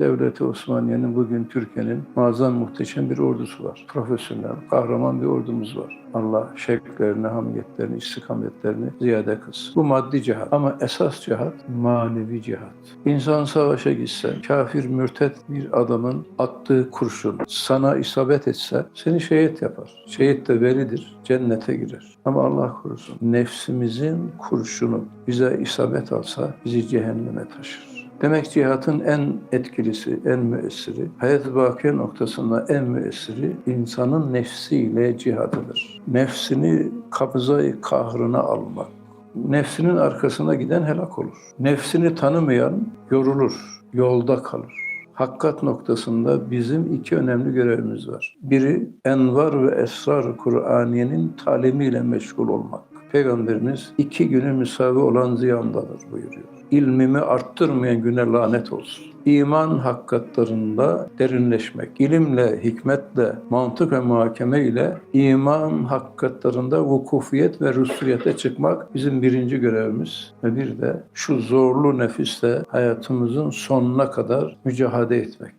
Devleti Osmaniye'nin bugün Türkiye'nin muazzam muhteşem bir ordusu var. Profesyonel, kahraman bir ordumuz var. Allah şevklerini, hamiyetlerini, istikametlerini ziyade kılsın. Bu maddi cihat. Ama esas cihat manevi cihat. İnsan savaşa gitse, kafir mürtet bir adamın attığı kurşun sana isabet etse seni şehit yapar. Şehit de velidir, cennete girer. Ama Allah korusun nefsimizin kurşunu bize isabet alsa bizi cehenneme taşır. Demek cihatın en etkilisi, en müessiri, hayat-ı bakiye noktasında en müessiri insanın nefsiyle cihadıdır. Nefsini kabzayı kahrına almak. Nefsinin arkasına giden helak olur. Nefsini tanımayan yorulur, yolda kalır. Hakkat noktasında bizim iki önemli görevimiz var. Biri envar ve esrar Kur'aniyenin talimiyle meşgul olmak. Peygamberimiz iki günü müsavi olan ziyandadır buyuruyor. İlmimi arttırmayan güne lanet olsun. İman hakikatlarında derinleşmek, ilimle, hikmetle, mantık ve muhakeme ile iman hakikatlarında vukufiyet ve rusuliyete çıkmak bizim birinci görevimiz. Ve bir de şu zorlu nefisle hayatımızın sonuna kadar mücadele etmek.